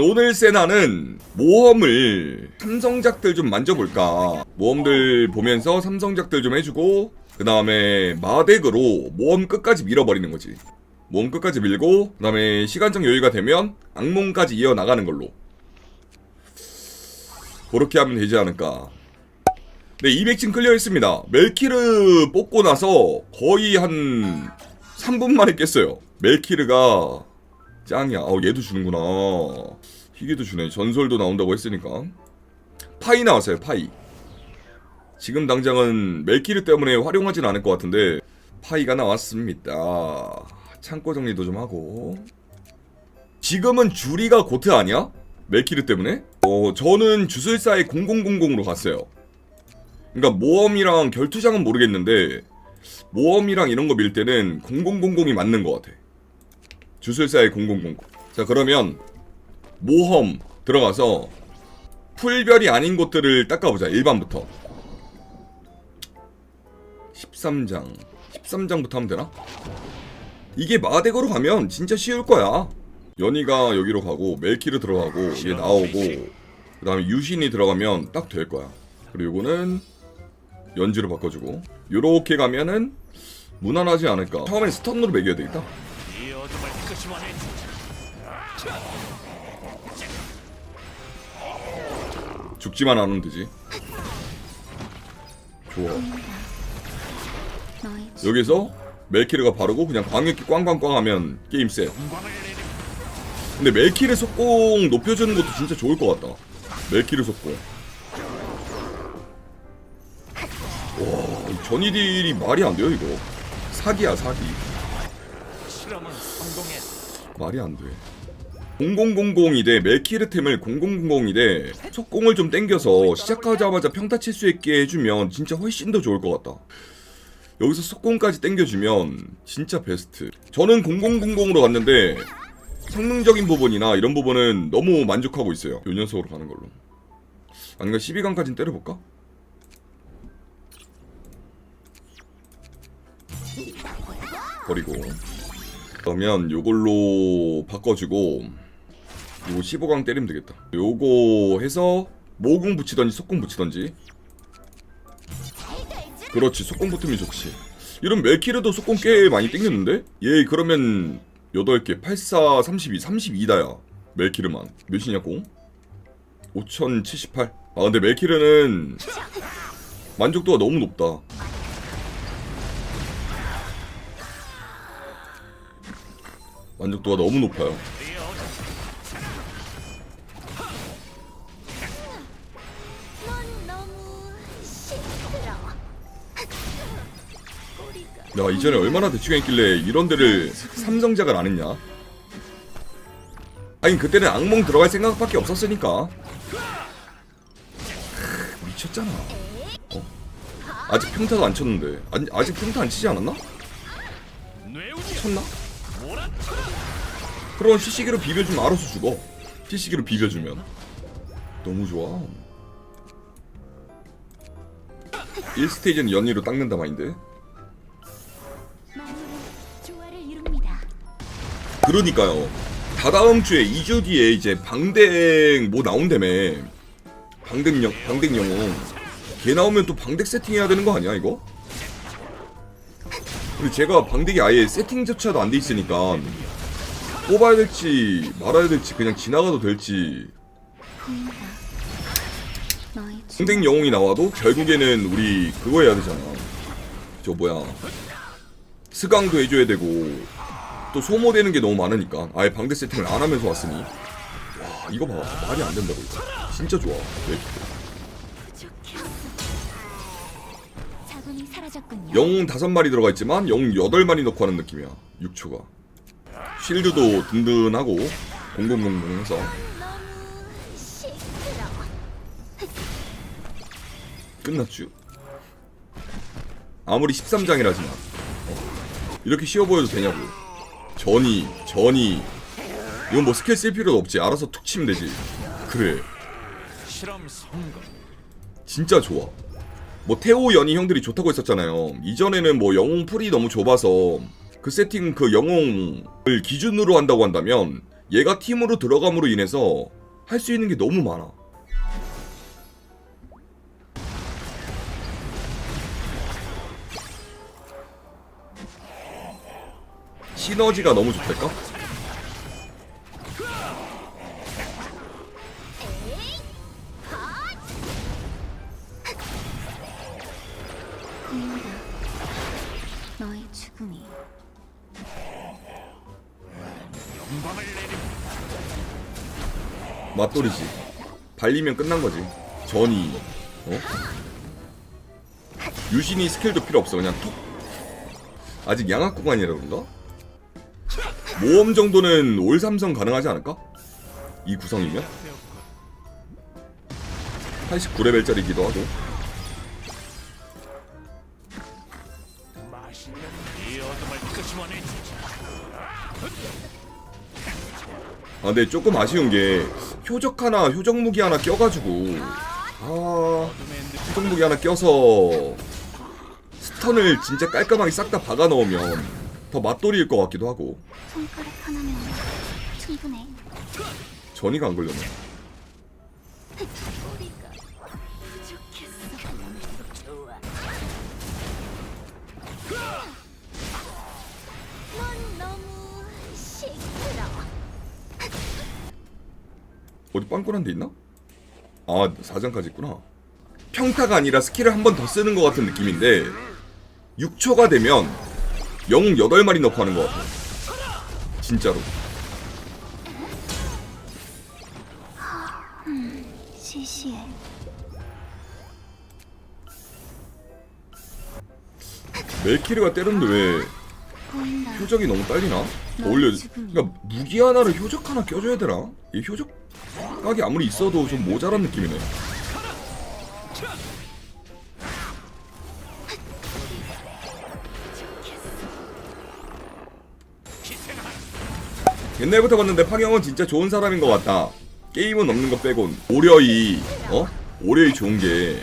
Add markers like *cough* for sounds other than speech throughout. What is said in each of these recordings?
오늘 세나는 모험을 삼성작들 좀 만져볼까. 모험들 보면서 삼성작들 좀 해주고 그 다음에 마덱으로 모험 끝까지 밀어버리는 거지. 모험 끝까지 밀고 그 다음에 시간적 여유가 되면 악몽까지 이어나가는 걸로. 그렇게 하면 되지 않을까. 네 200층 클리어 했습니다. 멜키르 뽑고 나서 거의 한 3분 만에 깼어요. 멜키르가 짱이야. 어, 얘도 주는구나. 희귀도 주네. 전설도 나온다고 했으니까. 파이 나왔어요, 파이. 지금 당장은 멜키르 때문에 활용하진 않을 것 같은데, 파이가 나왔습니다. 창고 정리도 좀 하고. 지금은 주리가 고트 아니야? 멜키르 때문에? 어, 저는 주술사의 0000으로 갔어요. 그러니까 모험이랑 결투장은 모르겠는데, 모험이랑 이런 거 밀 때는 0000이 맞는 것 같아. 주술사의 0000. 자, 그러면 모험 들어가서 풀별이 아닌 곳들을 닦아보자. 1반부터. 13장. 13장부터 하면 되나? 이게 마덱으로 가면 진짜 쉬울 거야. 연희가 여기로 가고 멜키르 들어가고 얘 나오고 그 다음에 유신이 들어가면 딱 될 거야. 그리고 이거는 연지로 바꿔주고 요렇게 가면은 무난하지 않을까. 처음엔 스턴으로 매겨야 되겠다. 죽지만 않으면 되지. 좋아. 여기서 멜키르가 바르고 그냥 광역기 꽝꽝꽝 하면 게임 내리 근데 멜키르 속공 높여주는 것도 진짜 좋을 것 같다. 멜키르 속공. 와, 이 전이딜이 말이 안 돼요, 이거. 사기야, 사기. 말이 안 돼. 0000이 돼 멜키르 템을 0000이 돼 속공을 좀 땡겨서 시작하자마자 평타 칠 수 있게 해주면 진짜 훨씬 더 좋을 것 같다. 여기서 속공까지 땡겨주면 진짜 베스트. 저는 0000으로 갔는데 성능적인 부분이나 이런 부분은 너무 만족하고 있어요. 요 녀석으로 가는 걸로. 아닌가 12강까지는 때려볼까? 버리고 그러면 요걸로 바꿔주고 요거 15강 때리면 되겠다. 요거 해서 모공 붙이던지 속공 붙이던지. 그렇지 속공 붙으면 좋지. 이런 멜키르도 속공 꽤 많이 땡겼는데? 얘 그러면 8개 84 32 32다야 멜키르만. 몇이냐고? 5078 아 근데 멜키르는 만족도가 너무 높다 만족도가 너무 높아요 내가 이전에 얼마나 대충 했길래 이런 데를 삼성작을 안 했냐? 아니 그때는 악몽 들어갈 생각밖에 없었으니까 크, 미쳤잖아 어. 아직 평타도 안 쳤는데 아니, 아직 평타 안 치지 않았나? 쳤나? 그럼 CC기로 비벼주면 알아서 죽어 CC기로 비벼주면 너무 좋아 1스테이지는 연이로 닦는다 마인드. 그러니까요. 다다음 주에 2주 뒤에 이제 방댕 뭐 나온다며. 방댕 영 방댕 영웅. 걔 나오면 또 방댕 세팅해야 되는 거 아니야 이거? 그리고 제가 방댕이 아예 세팅조차도 안 돼 있으니까 뽑아야 될지 말아야 될지 그냥 지나가도 될지. 주 방댕 영웅이 나와도 결국에는 우리 그거 해야 되잖아. 저 뭐야. 스강도 해줘야 되고 또 소모되는 게 너무 많으니까. 아예 방대 세팅을 안 하면서 왔으니. 와 이거 봐. 말이 안 된다고 이거. 진짜 좋아. 영웅 다섯 마리 들어가 있지만 영웅 여덟 마리 넣고 하는 느낌이야. 6초가 쉴드도 든든하고 0000 해서 너무 시끄러워. 끝났죠 아무리 13장이라지만 이렇게 쉬워 보여도 되냐고 전이 전이 이건 뭐 스킬 쓸 필요도 없지 알아서 툭 치면 되지 그래. 진짜 좋아. 뭐 태호 연희 형들이 좋다고 했었잖아요. 이전에는 뭐 영웅 풀이 너무 좁아서 그 세팅 그 영웅을 기준으로 한다고 한다면 얘가 팀으로 들어감으로 인해서 할 수 있는 게 너무 많아. 시너지가 너무 좋달까? 보인다. 너의 죽음이 맞돌이지. 발리면 끝난 거지. 전이 어? 유신이 스킬도 필요 없어. 그냥 툭. 아직 양악 구간이라 그런가? 모험 정도는 올 삼성 가능하지 않을까? 이 구성이면? 89레벨짜리기도 하고. 아, 근데 조금 아쉬운 게 효적 하나, 효적 무기 하나 껴가지고 아, 효적 무기 하나 껴서 스턴을 진짜 깔끔하게 싹 다 박아 넣으면 더 맛돌이일 것 같기도 하고. 전이가 안 걸렸네. 어디 빵꾸난 데 있나? 아, 4장까지 있구나. 평타가 아니라 스킬을 한 번 더 쓰는 것 같은 느낌인데 6초가 되면 영웅 8마리 넣고 하는 것 같아. 진짜로. 시시해. 멜키르가 때렸는데 왜. 효적이 너무 딸리나? 어울려. 그러니까 무기 하나를 효적 하나 껴줘야 되나? 이 효적 각이 아무리 있어도 좀 모자란 느낌이네. 옛날부터 봤는데 파경은 진짜 좋은 사람인 것 같다. 게임은 없는 거 빼곤 오려이 어 오려이 좋은 게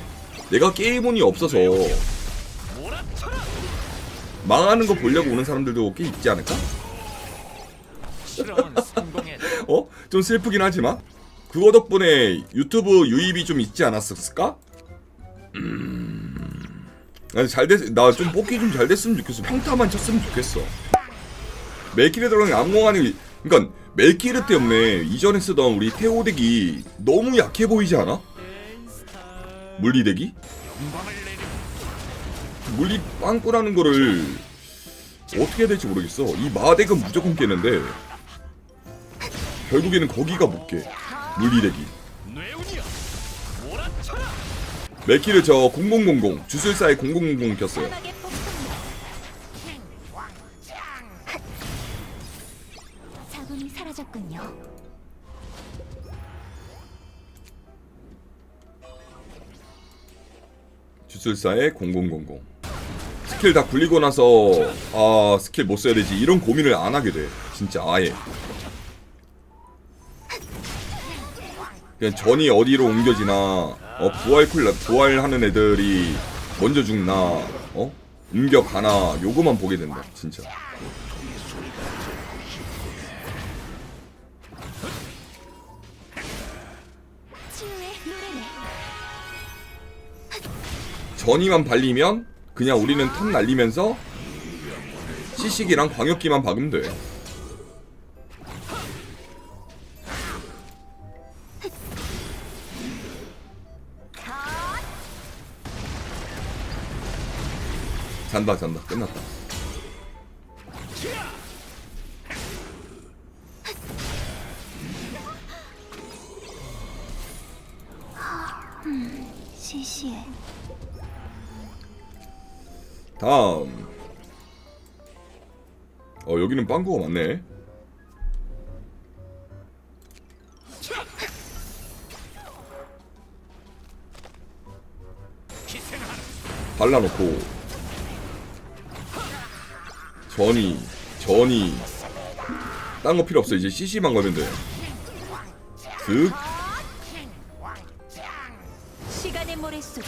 내가 게임운이 없어서 망하는 거 보려고 오는 사람들도 꽤 있지 않을까? 어? 좀 슬프긴 하지만 그거 덕분에 유튜브 유입이 좀 있지 않았을까? 음... 아니 잘 됐... 나 좀 뽑기 좀 잘 됐으면 좋겠어 평타만 쳤으면 좋겠어 멜키르 들어가는 암몽하니 그니까 멜키르 때문에 이전에 쓰던 우리 태호덱이 너무 약해 보이지 않아? 물리덱이? 물리 빵꾸라는 거를 어떻게 해야 될지 모르겠어 이 마덱은 무조건 깨는데 결국에는 거기가 못 깨 몰아쳐라 멜키를 저 0000 주술사의 0000 켰어요. 자군이 사라졌군요. 주술사의 0000 스킬 다 굴리고 나서 아 스킬 못 써야 되지 이런 고민을 안 하게 돼. 진짜 아예. 그냥 전이 어디로 옮겨지나 어 부활 쿨 부활하는 애들이 먼저 죽나 어 옮겨 가나 요거만 보게 된다 진짜. 전이만 발리면 그냥 우리는 턴 날리면서 시식이랑 광역기만 박으면 돼. 잔다 잔다 끝났다. 시시해. 다음. 어 여기는 빵꾸가 많네. 발라놓고 전이 전이 딴 거 필요 없어 이제 CC만 걸면 돼. 득 시간의 모래 속에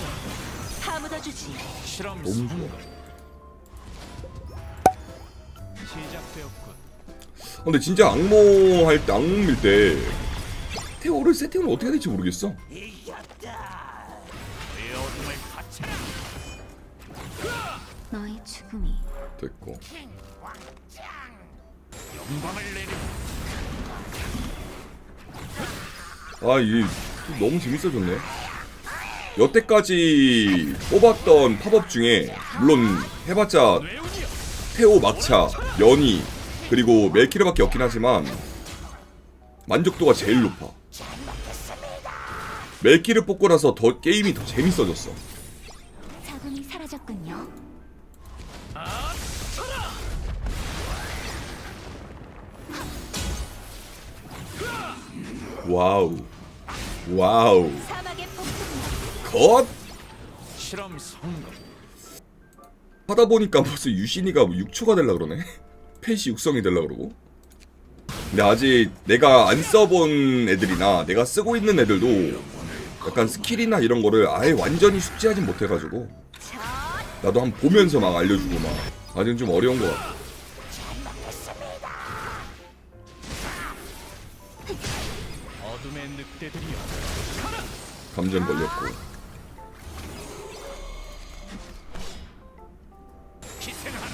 파묻어 주지. 실험 너무 성공 좋아. 시작되었군 근데 진짜 악모 할 때, 악모 밀때 테오를 세팅을 어떻게 해야 될지 모르겠어. 됐고. 아, 이게 너무 재밌어졌네. 여태까지 뽑았던 팝업 중에 물론 해봤자 테오 막차, 연희 그리고 멜키르밖에 없긴 하지만 만족도가 제일 높아. 멜키르 뽑고 나서 더 게임이 더 재밌어졌어. 자궁이 사라졌군요. 와우, 와우, 컷 실험 성공 하다 보니까 벌써 유신이가 6초가 될라 그러네. *laughs* 펫이 육성이 될라 그러고. 근데 아직 내가 안 써본 애들이나 내가 쓰고 있는 애들도 약간 스킬이나 이런 거를 아예 완전히 숙지하진 못해가지고 나도 한번 보면서 막 알려주고 막 아직 좀 어려운 것 같아. 감전 걸렸고. 희생하라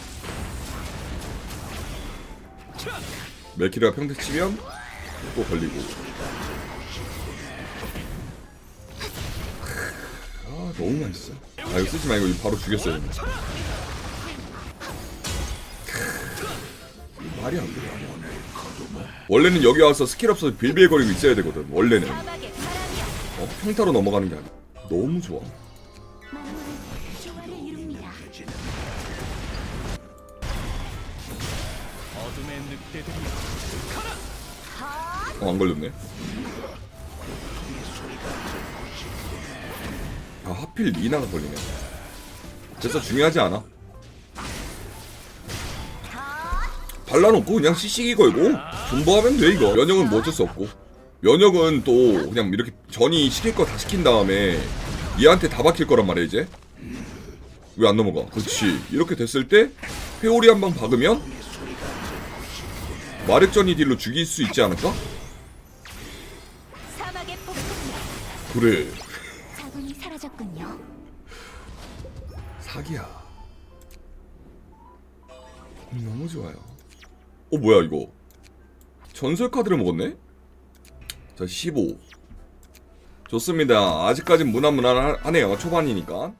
멜키르가 평택 치면 또 걸리고. 아 너무 맛있어. 아 이거 쓰지 말고 이거 바로 죽였어야. 이거 말이 안 돼. 원래는 여기 와서 스킬 없어서 빌빌거리고 있어야 되거든. 원래는 어? 평타로 넘어가는 게 아니야. 너무 좋아. 어, 안 걸렸네. 아, 하필 리나가 걸리네. 그래서 중요하지 않아. 발라놓고 그냥 CC기 걸고 존버하면 돼 이거. 면역은 뭐 어쩔 수 없고. 면역은 또 그냥 이렇게 전이 시킬 거 다 시킨 다음에 얘한테 다 박힐 거란 말이야 이제. 왜 안 넘어가? 그렇지. 이렇게 됐을 때 회오리 한 방 박으면 마력전이 딜로 죽일 수 있지 않을까? 그래. 자궁이 사라졌군요. 사기야. 음, 너무 좋아요. 어 뭐야 이거? 전설 카드를 먹었네? 자 15. 좋습니다. 아직까진 무난무난하네요. 초반이니까.